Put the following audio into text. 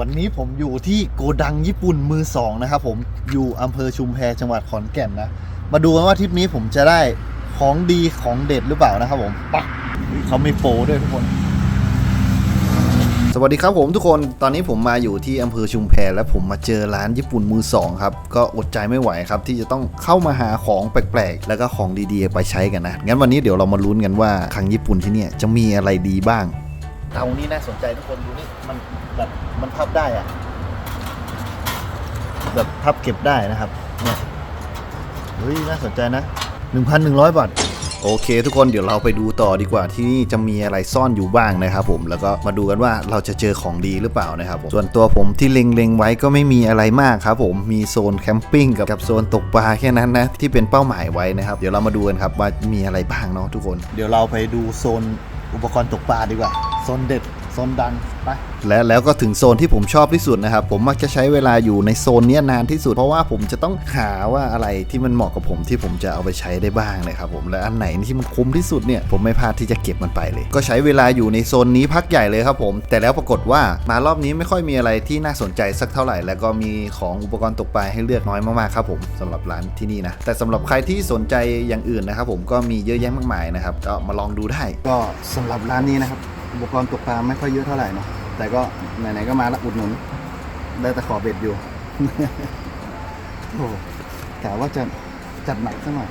วันนี้ผมอยู่ที่โกดังญี่ปุ่นมือสองนะครับผมอยู่อำเภอชุมแพจังหวัดขอนแก่นนะ มาดูกันว่าทริปนี้ผมจะได้ของดีของเด็ดหรือเปล่านะครับผมไปเขามีโปรด้วยทุกคน สวัสดีครับผมทุกคนตอนนี้ผมมาอยู่ที่อำเภอชุมแพและผมมาเจอร้านญี่ปุ่นมือสองครับก็อดใจไม่ไหวครับ ที่จะต้องเข้ามาหาของแปลกๆ แล้วก็ของดีๆ ไปใช้กันนะงั้นวันนี้เดี๋ยวเรามาลุ้นกันว่าครั้งญี่ปุ่นที่เนี่ยจะมีอะไรดีบ้าง เตานี้น่าสนใจทุกคนดูนี่มันแบบมันพับได้อะแบบพับเก็บได้นะครับเนี่ยเฮ้ยน่าสนใจนะ 1,100 บาทโอเค ทุกคนเดี๋ยวเราไปดูต่อดีกว่าที่นี่จะมีอะไรซ่อนอยู่บ้างนะครับผมแล้วก็มาดูกันว่าเราจะเจอของดีหรือเปล่านะครับผมส่วนตัวผมที่เล็งๆไว้ก็ไม่มีอะไรมากครับผมมีโซนแคมปิ้งกับกับโซนตกปลาแค่นั้นนะที่เป็นเป้าหมายไว้นะครับเดี๋ยวเรามาดูกันครับว่ามีอะไรบ้างเนาะทุกคน เดี๋ยวเราไปดูโซนอุปกรณ์ตกปลาดีกว่า โซนเด็ดโซนดังไปและแล้วก็ถึงโซนที่ผมชอบที่สุดนะครับ ผมมักจะใช้เวลาอยู่ในโซนเนี้ยนานที่สุด เพราะว่าผมจะต้องหาว่าอะไรที่มันเหมาะกับผมที่ผมจะเอาไปใช้ได้บ้างนะครับผมและอันไหนที่มันคุ้มที่สุดเนี่ยผมไม่พลาดที่จะเก็บมันไปเลย ก็ใช้เวลาอยู่ในโซนนี้พักใหญ่เลยครับผม แต่แล้วปรากฏว่ามารอบนี้ไม่ค่อยมีอะไรที่น่าสนใจสักเท่าไหร่ แล้วก็มีของอุปกรณ์ตกปลาให้เลือกน้อยมากๆครับผมสำหรับร้านที่นี่นะแต่สำหรับใครที่สนใจอย่างอื่นนะครับผมก็มีเยอะแยะมากมายนะครับก็มาลองดูได้ ก็สำหรับร้านนี้นะครับ อุปกรณ์ตกปลาไม่ค่อยเยอะเท่าไหร่เนาะแต่ก็ไหนๆก็มาละอุดหนุน ได้แต่ขอเบ็ดอยู่โอ้กะว่าจะจัดหนักสักหน่อย